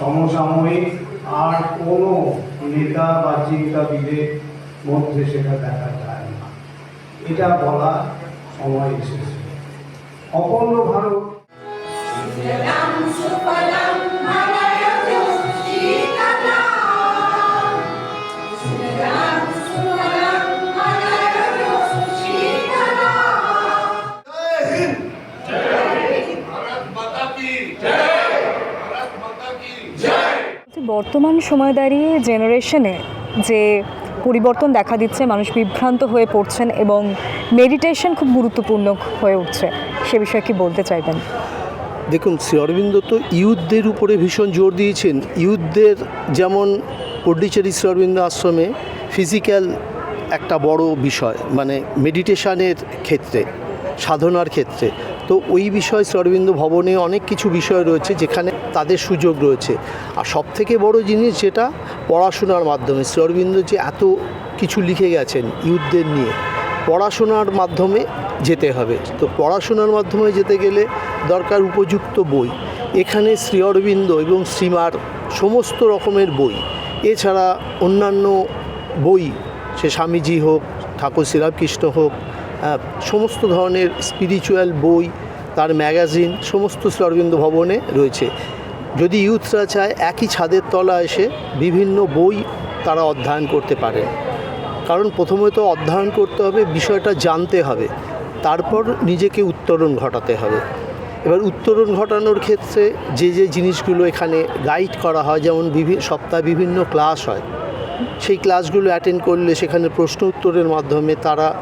সমসাময়িক আর কোনো নেতা বা চিন্তাবিদের মধ্যে সেটা দেখা যায় না। এটা বলা সময় এসেছে। অপূর্ণ ভারত। বর্তমান সময় দাঁড়িয়ে জেনারেশনে যে পরিবর্তন দেখা দিচ্ছে, মানুষ বিভ্রান্ত হয়ে পড়ছেন এবং মেডিটেশন খুব গুরুত্বপূর্ণ হয়ে উঠছে। সে বিষয়ে কি বলতে চাইবেন? দেখুন, শ্রী অরবিন্দ তো ইউথদের উপরে ভীষণ জোর দিয়েছেন। ইউথদের যেমন পন্ডিচেরি শ্রী অরবিন্দ আশ্রমে ফিজিক্যাল একটা বড় বিষয় মানে মেডিটেশনের ক্ষেত্রে, সাধনার ক্ষেত্রে। তো ওই বিষয় শ্রী অরবিন্দ ভবনে অনেক কিছু বিষয় রয়েছে যেখানে তাদের সুযোগ রয়েছে। আর সব থেকে বড় জিনিস যেটা পড়াশোনার মাধ্যমে শ্রী অরবিন্দ যে এত কিছু লিখে গেছেন ইউথদের নিয়ে পড়াশোনার মাধ্যমে যেতে হবে। তো পড়াশোনার মাধ্যমে যেতে গেলে দরকার উপযুক্ত বই। এখানে শ্রী অরবিন্দ এবং শ্রীমার সমস্ত রকমের বই। এছাড়া অন্যান্য বই সে স্বামীজি হোক ঠাকুর শ্রীরামকৃষ্ণ হোক আহ, সমস্ত ধরনের স্পিরিচুয়াল বই তার ম্যাগাজিন সমস্ত শ্রী অরবিন্দ ভবনে রয়েছে। যদি ইউথরা চায়, একই ছাদের তলা এসে বিভিন্ন বই তারা অধ্যয়ন করতে পারে। কারণ প্রথমে তো অধ্যয়ন করতে হবে, বিষয়টা জানতে হবে। তারপর নিজেকে উত্তরণ ঘটাতে হবে। এবার উত্তরণ ঘটানোর ক্ষেত্রে যে যে জিনিসগুলো এখানে গাইড করা হয়, যেমন বিভিন্ন সপ্তাহে বিভিন্ন ক্লাস হয়। সেই ক্লাসগুলো অ্যাটেন্ড করলে সেখানে প্রশ্ন উত্তরের মাধ্যমে তারা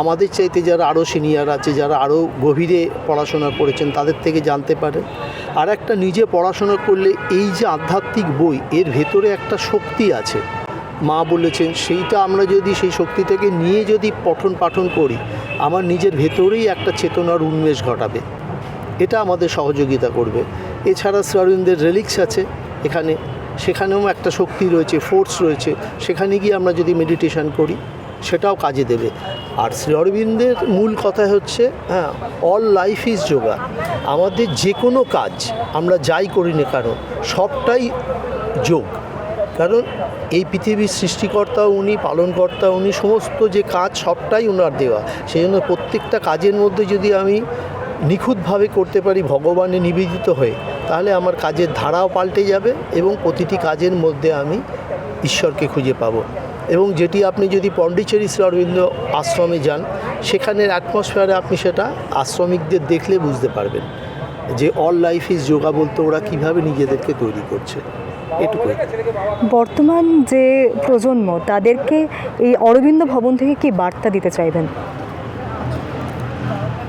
আমাদের চাইতে যারা আরও সিনিয়র আছে, যারা আরও গভীরে পড়াশোনা করেছেন, তাদের থেকে জানতে পারে আর একটা নিজে পড়াশোনা করলে এই যে আধ্যাত্মিক বই, এর ভেতরে একটা শক্তি আছে। মা বলেছেন, সেইটা আমরা যদি, সেই শক্তি থেকে নিয়ে যদি পঠন পাঠন করি, আমার নিজের ভেতরেই একটা চেতনার উন্মেষ ঘটাবে। এটা আমাদের সহযোগিতা করবে। এছাড়া শ্রী অরবিন্দের রেলিক্স আছে এখানে। সেখানেও একটা শক্তি রয়েছে ফোর্স রয়েছে। সেখানে গিয়ে আমরা যদি মেডিটেশন করি সেটাও কাজে দেবে। আর শ্রী অরবিন্দের মূল কথা হচ্ছে হ্যাঁ অল লাইফ ইজ যোগা আমাদের যে কোনো কাজ আমরা যাই করি না কারণ সবটাই যোগ। কারণ এই পৃথিবীর সৃষ্টিকর্তা উনি, পালনকর্তা উনি, সমস্ত যে কাজ সবটাই ওনার দেওয়া। সেই জন্য প্রত্যেকটা কাজের মধ্যে যদি আমি নিখুঁতভাবে করতে পারি, ভগবানে নিবেদিত হয়ে তাহলে আমার কাজের ধারাও পাল্টে যাবে এবং প্রতিটি কাজের মধ্যে আমি ঈশ্বরকে খুঁজে পাবো। এবং যেটি আপনি যদি পন্ডিচেরি শ্রী অরবিন্দ আশ্রমে যান, সেখানের অ্যাটমসফিয়ারে আপনি সেটা আশ্রমিকদের দেখলে বুঝতে পারবেন যে অল লাইফ ইজ যোগা বলতে ওরা কীভাবে নিজেদেরকে তৈরি করছে। এটুকুই। বর্তমান যে প্রজন্ম, তাদেরকে এই অরবিন্দ ভবন থেকে কি বার্তা দিতে চাইবেন?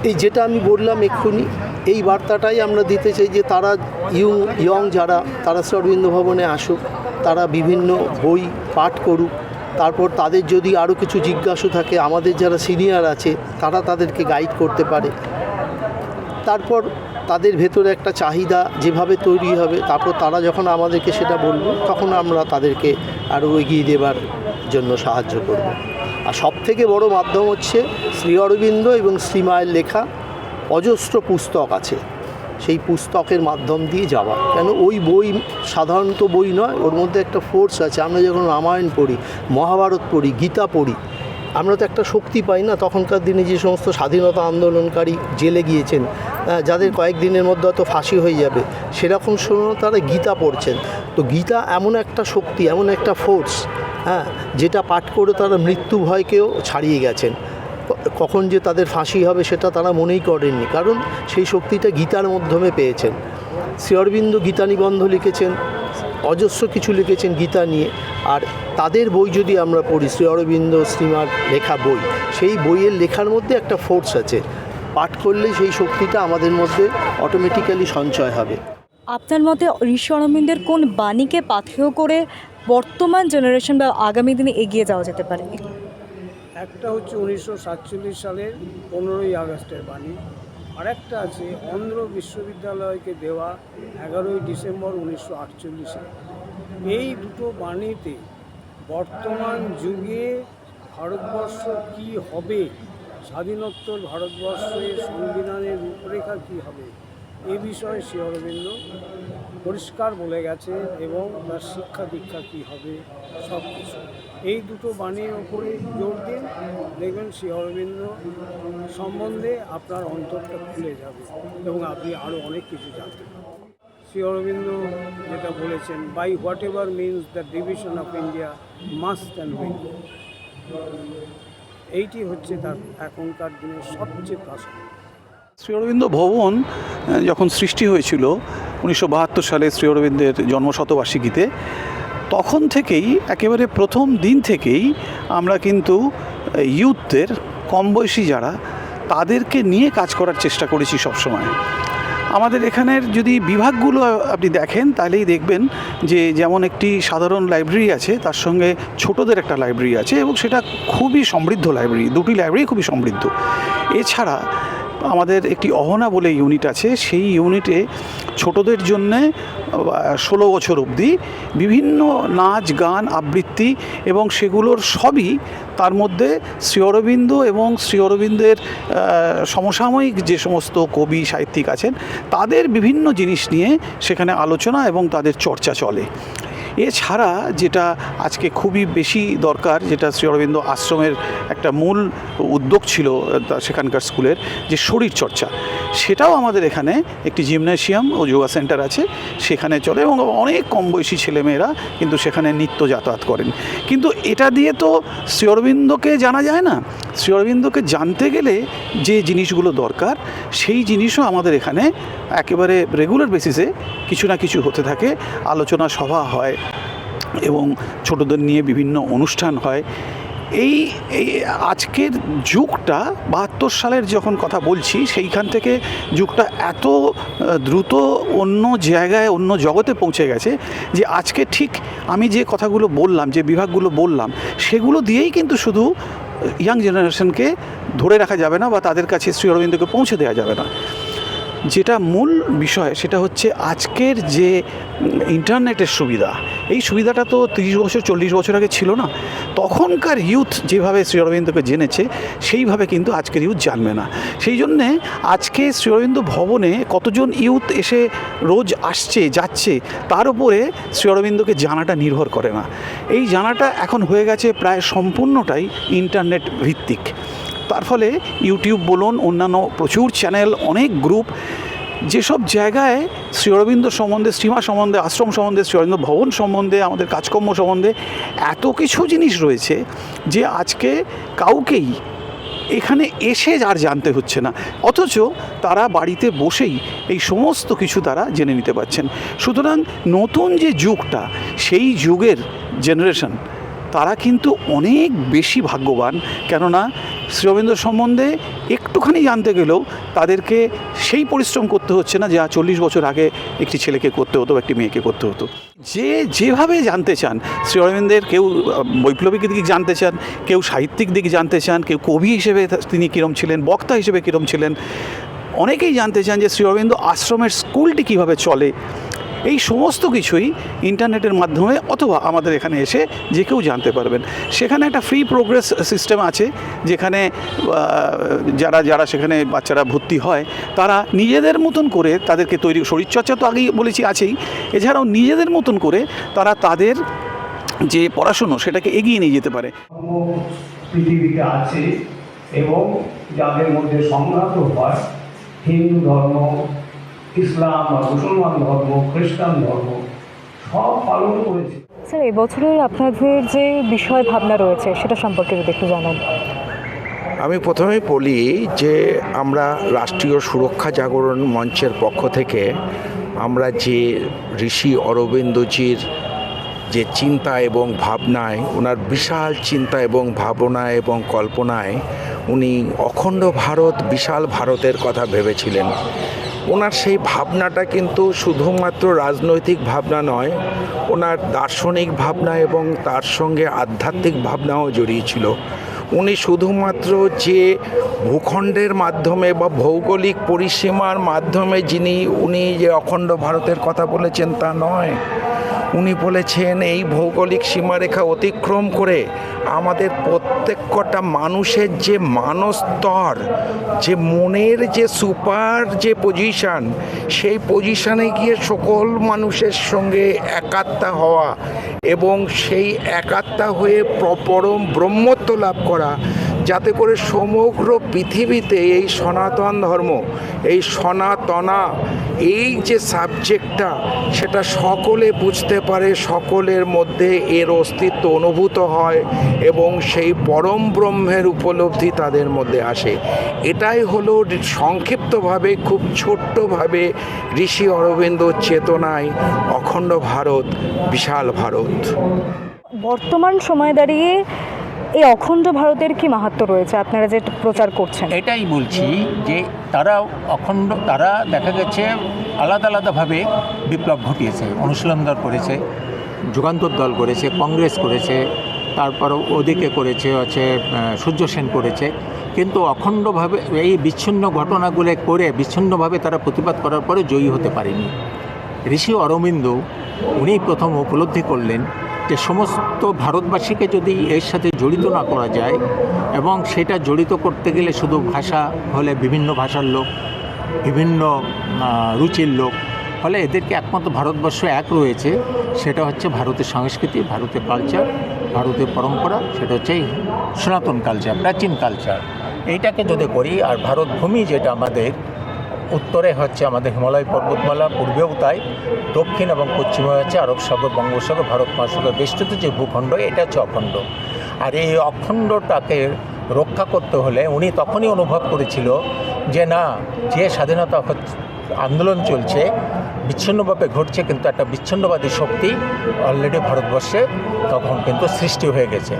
এই যেটা আমি বললাম এক্ষুনি, এই বার্তাটাই আমরা দিতে চাই যে তারা ইউ, ইয়ং যারা, তারা শ্রী ভবনে আসুক, তারা বিভিন্ন বই পাঠ করুক, তারপর তাদের যদি আরও কিছু জিজ্ঞাসা থাকে, আমাদের যারা সিনিয়র আছে, তারা তাদেরকে গাইড করতে পারে। তারপর তাদের ভেতরে একটা চাহিদা যেভাবে তৈরি হবে, তারপর তারা যখন আমাদেরকে সেটা বলবে, তখন আমরা তাদেরকে আরও এগিয়ে দেবার জন্য সাহায্য করব। আর সব থেকে বড় মাধ্যম হচ্ছে শ্রী অরবিন্দ এবং শ্রীমায়ের লেখা অজস্র পুস্তক আছে। সেই পুস্তকের মাধ্যম দিয়ে যাওয়া। কেন? ওই বই সাধারণত বই নয়, ওর মধ্যে একটা ফোর্স আছে। আমরা যখন রামায়ণ পড়ি, মহাভারত পড়ি, গীতা পড়ি আমরা তো একটা শক্তি পাই না, তখনকার দিনে যে সমস্ত স্বাধীনতা আন্দোলনকারী জেলে গিয়েছেন যাদের কয়েকদিনের মধ্যে হয়তো ফাঁসি হয়ে যাবে, সেরকম সময় তারা গীতা পড়ছেন। তো গীতা এমন একটা শক্তি, এমন একটা ফোর্স হ্যাঁ যেটা পাঠ করে তারা মৃত্যু ভয়কেও ছাড়িয়ে গেছেন। কখন যে তাদের ফাঁসি হবে সেটা তারা মনেই করেননি, কারণ সেই শক্তিটা গীতার মাধ্যমে পেয়েছেন। শ্রী অরবিন্দ গীতা নিবন্ধ লিখেছেন অজস্র কিছু লিখেছেন গীতা নিয়ে। আর তাদের বই যদি আমরা পড়ি শ্রী অরবিন্দ শ্রীমার লেখা বই সেই বইয়ের লেখার মধ্যে একটা ফোর্স আছে। পাঠ করলেই সেই শক্তিটা আমাদের মধ্যে অটোমেটিক্যালি সঞ্চয় হবে। আপনার মতে ঋষি অরবিন্দের কোন বাণীকে পাথেয় করে বর্তমান জেনারেশন বা আগামী দিনে এগিয়ে যাওয়া যেতে পারে? একটা হচ্ছে উনিশশো সাতচল্লিশ সালের পনেরোই আগস্টের বাণী। আরেকটা আছে, অন্ধ্র বিশ্ববিদ্যালয়কে দেওয়া এগারোই ডিসেম্বর উনিশশো আটচল্লিশে। এই দুটো বাণীতে বর্তমান যুগে ভারতবর্ষ কি হবে, স্বাধীনোত্তর ভারতবর্ষের সংবিধানের রূপরেখা কি হবে, এ বিষয়ে শ্রী অরবিন্দ পরিষ্কার বলে গেছে এবং তার শিক্ষা দীক্ষা কী হবে সব কিছু এই দুটো বাণীর ওপরে জোর দিন দেখবেন শ্রী অরবিন্দ সম্বন্ধে আপনার অন্তরটা খুলে যাবে এবং আপনি আরও অনেক কিছু জানতে শ্রী অরবিন্দ যেটা বলেছেন by whatever means the division of India must and win এইটি হচ্ছে তার এখনকার দিনের সবচেয়ে প্রাসঙ্গিক শ্রী অরবিন্দ ভবন যখন সৃষ্টি হয়েছিল, উনিশশো বাহাত্তর সালে শ্রী অরবিন্দের জন্মশতবার্ষিকীতে তখন থেকেই, একেবারে প্রথম দিন থেকেই আমরা কিন্তু ইউথদের কম বয়সী যারা, তাদেরকে নিয়ে কাজ করার চেষ্টা করেছি সবসময়। আমাদের এখানের যদি বিভাগগুলো আপনি দেখেন, তাহলেই দেখবেন যে যেমন একটি সাধারণ লাইব্রেরি আছে, তার সঙ্গে ছোটদের একটা লাইব্রেরি আছে এবং সেটা খুবই সমৃদ্ধ লাইব্রেরি, দুটি লাইব্রেরি খুবই সমৃদ্ধ। এছাড়া আমাদের একটি অহনা বলে ইউনিট আছে। সেই ইউনিটে ছোটদের জন্যে ষোলো বছর অবধি বিভিন্ন নাচ, গান, আবৃত্তি এবং সেগুলোর সবই তার মধ্যে শ্রী অরবিন্দ এবং শ্রী অরবিন্দের সমসাময়িক যে সমস্ত কবি, সাহিত্যিক আছেন, তাদের বিভিন্ন জিনিস নিয়ে সেখানে আলোচনা এবং তাদের চর্চা চলে। এছাড়া যেটা আজকে খুবই বেশি দরকার, যেটা শ্রী অরবিন্দ আশ্রমের একটা মূল উদ্যোগ ছিল সেখানকার স্কুলের যে শরীর চর্চা, সেটাও আমাদের এখানে একটি জিমনেশিয়াম ও যোগা সেন্টার আছে, সেখানে চলে এবং অনেক কম বয়সী ছেলেমেয়েরা কিন্তু সেখানে নিত্য যাতায়াত করেন। কিন্তু এটা দিয়ে তো শ্রী অরবিন্দকে জানা যায় না। শ্রী অরবিন্দকে জানতে গেলে যে জিনিসগুলো দরকার, সেই জিনিসও আমাদের এখানে একেবারে রেগুলার বেসিসে কিছু না কিছু হতে থাকে, আলোচনা সভা হয় এবং ছোটদের নিয়ে বিভিন্ন অনুষ্ঠান হয়। এই এই আজকের যুগটা, বাহাত্তর সালের যখন কথা বলছি, সেইখান থেকে যুগটা এত দ্রুত অন্য জায়গায়, অন্য জগতে পৌঁছে গেছে যে আজকে ঠিক আমি যে কথাগুলো বললাম, যে বিভাগগুলো বললাম, সেগুলো দিয়েই কিন্তু শুধু ইয়াং জেনারেশনকে ধরে রাখা যাবে না বা তাদের কাছে শ্রী অরবিন্দকে পৌঁছে দেওয়া যাবে না। যেটা মূল বিষয় সেটা হচ্ছে আজকের যে ইন্টারনেটের সুবিধা, এই সুবিধাটা তো তিরিশ বছর, চল্লিশ বছর আগে ছিল না। তখনকার ইউথ যেভাবে শ্রী অরবিন্দকে জেনেছে, সেইভাবে কিন্তু আজকের ইউথ জানবে না। সেই জন্যে আজকে শ্রী অরবিন্দ ভবনে কতজন ইউথ এসে রোজ আসছে, যাচ্ছে, তার উপরে শ্রী অরবিন্দকে জানাটা নির্ভর করে না। এই জানাটা এখন হয়ে গেছে প্রায় সম্পূর্ণটাই ইন্টারনেট ভিত্তিক। তার ফলে ইউটিউব বলুন, অন্যান্য প্রচুর চ্যানেল, অনেক গ্রুপ, যেসব জায়গায় শ্রী অরবিন্দ সম্বন্ধে শ্রীমা সম্বন্ধে, আশ্রম সম্বন্ধে, শ্রী অরবিন্দ ভবন সম্বন্ধে, আমাদের কাজকর্ম সম্বন্ধে এত কিছু জিনিস রয়েছে যে আজকে কাউকেই এখানে এসে আর জানতে হচ্ছে না। অথচ তারা বাড়িতে বসেই এই সমস্ত কিছু তারা জেনে নিতে পারছেন। সুতরাং নতুন যে যুগটা, সেই যুগের জেনারেশন তারা কিন্তু অনেক বেশি ভাগ্যবান। কেননা শ্রী অরবিন্দ সম্বন্ধে একটুখানি জানতে গেলেও তাদেরকে সেই পরিশ্রম করতে হচ্ছে না যা চল্লিশ বছর আগে একটি ছেলেকে করতে হতো একটি মেয়েকে করতে হতো। যে যেভাবে জানতে চান, শ্রী অরবিন্দের কেউ বৈপ্লবিক দিক জানতে চান, কেউ সাহিত্যিক দিক জানতে চান, কেউ কবি হিসেবে তিনি কীরম ছিলেন, বক্তা হিসেবে কীরম ছিলেন, অনেকেই জানতে চান যে, শ্রী অরবিন্দ আশ্রমের স্কুলটি কীভাবে চলে? এই সমস্ত কিছুই ইন্টারনেটের মাধ্যমে অথবা আমাদের এখানে এসে যে কেউ জানতে পারবেন। সেখানে একটা ফ্রি প্রোগ্রেস সিস্টেম আছে, যেখানে যারা যারা সেখানে বাচ্চারা ভর্তি হয়, তারা নিজেদের মতন করে তাদেরকে তৈরি, শরীরচর্চা তো আগেই বলেছি আছেই, এছাড়াও নিজেদের মতন করে তারা তাদের যে পড়াশুনো সেটাকে এগিয়ে নিয়ে যেতে পারে। পৃথিবীতে আছে এবং যাদের মধ্যে সংঘাত হয়, হিন্দু ধর্ম ইসলাম বা মুসলমান ধর্ম খ্রিস্টান ধর্ম সব পালন করেছে। স্যার এবছরের আপনাদের যে বিষয় ভাবনা রয়েছে সেটা সম্পর্কে যদি একটু জানান। আমি প্রথমেই বলি যে আমরা রাষ্ট্রীয় সুরক্ষা জাগরণ মঞ্চের পক্ষ থেকে আমরা যে ঋষি অরবিন্দজির যে চিন্তা এবং ভাবনায় ওনার বিশাল চিন্তা এবং ভাবনা এবং কল্পনায় উনি অখণ্ড ভারত বিশাল ভারতের কথা ভেবেছিলেন। ওনার সেই ভাবনাটা কিন্তু শুধুমাত্র রাজনৈতিক ভাবনা নয়, ওনার দার্শনিক ভাবনা এবং তার সঙ্গে আধ্যাত্মিক ভাবনাও জড়িয়ে ছিল। উনি শুধুমাত্র যে ভূখণ্ডের মাধ্যমে বা ভৌগোলিক পরিসীমার মাধ্যমে যিনি, উনি যে অখণ্ড ভারতের কথা বলেছেন তা নয় উনি বলেছেন, এই ভৌগোলিক সীমারেখা অতিক্রম করে আমাদের প্রত্যেকটা মানুষের যে মানস্তর, যে মনের যে সুপার যে পজিশান সেই পজিশানে গিয়ে সকল মানুষের সঙ্গে একাত্মা হওয়া এবং সেই একাত্মা হয়ে পরম ব্রহ্মত্ব লাভ করা যাতে করে সমগ্র পৃথিবীতে এই সনাতন ধর্ম, এই সনাতনা, এই যে সাবজেক্টটা, সেটা সকলে বুঝতে পারে, সকলের মধ্যে এর অস্তিত্ব অনুভূত হয় এবং সেই পরম ব্রহ্মের উপলব্ধি তাদের মধ্যে আসে। এটাই হলো সংক্ষিপ্তভাবে, খুব ছোট্টভাবে ঋষি অরবিন্দ চেতনায় অখণ্ড ভারত, বিশাল ভারত। বর্তমান সময় দাঁড়িয়ে এই অখণ্ড ভারতের কি মাহাত্ম রয়েছে? আপনারা যে প্রচার করছেন। এটাই বলছি যে তারা অখণ্ড, তারা দেখা গেছে আলাদা আলাদাভাবে বিপ্লব ঘটিয়েছে অনুশীলন দল করেছে, যুগান্তর দল করেছে, কংগ্রেস করেছে, তারপর ওদিকে করেছে, হচ্ছে সূর্য সেন করেছে। কিন্তু অখণ্ডভাবে এই বিচ্ছিন্ন ঘটনাগুলো করে বিচ্ছিন্নভাবে তারা প্রতিবাদ করার পরে জয়ী হতে পারেনি। ঋষি অরবিন্দ উনি প্রথম উপলব্ধি করলেন যে সমস্ত ভারতবাসীকে যদি এর সাথে জড়িত না করা যায় এবং সেটা জড়িত করতে গেলে শুধু ভাষা হলে বিভিন্ন ভাষার লোক, বিভিন্ন রুচির লোক, ফলে এদেরকে একমাত্র ভারতবর্ষ এক রয়েছে, সেটা হচ্ছে ভারতের সংস্কৃতি, ভারতের কালচার ভারতের পরম্পরা, সেটা হচ্ছে সনাতন কালচার প্রাচীন কালচার এইটাকে যদি করি আর ভারত ভূমি যেটা আমাদের উত্তরে হচ্ছে আমাদের হিমালয় পর্বতমালা, পূর্বেও তাই। দক্ষিণ এবং পশ্চিমে হচ্ছে আরব সাগর, বঙ্গোপসাগর, ভারত মহাসাগর বেষ্টিত যে ভূখণ্ড, এটা হচ্ছে অখণ্ড। আর এই অখণ্ডটাকে রক্ষা করতে হলে উনি তখনই অনুভব করেছিল যে না, যে স্বাধীনতা আন্দোলন চলছে বিচ্ছিন্নভাবে ঘটছে কিন্তু একটা বিচ্ছিন্নবাদী শক্তি অলরেডি ভারতবর্ষে তখন কিন্তু সৃষ্টি হয়ে গেছে।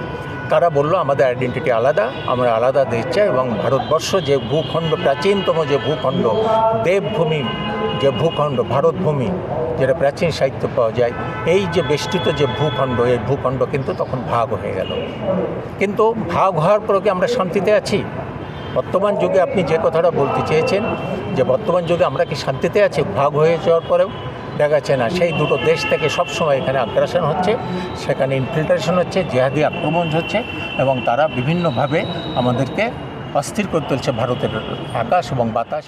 তারা বলল, আমাদের আইডেন্টিটি আলাদা, আমরা আলাদা দেশ চাই এবং ভারতবর্ষ যে ভূখণ্ড, প্রাচীনতম যে ভূখণ্ড, দেবভূমি যে ভূখণ্ড, ভারতভূমি, যেটা প্রাচীন সাহিত্য পাওয়া যায়, এই যে বেষ্টিত যে ভূখণ্ড, এই ভূখণ্ড কিন্তু তখন ভাগ হয়ে গেল। কিন্তু ভাগ হওয়ার পরে কি আমরা শান্তিতে আছি? বর্তমান যুগে আপনি যে কথাটা বলতে চেয়েছেন, যে বর্তমান যুগে আমরা কি শান্তিতে আছি, ভাগ হয়ে যাওয়ার পরেও দেখা যাচ্ছে না। সেই দুটো দেশ থেকে সবসময় এখানে আগ্রাসন হচ্ছে, সেখানে ইনফিল্ট্রেশন হচ্ছে, জেহাদি আক্রমণ হচ্ছে এবং তারা বিভিন্নভাবে আমাদেরকে অস্থির করে তুলছে ভারতের আকাশ এবং বাতাস।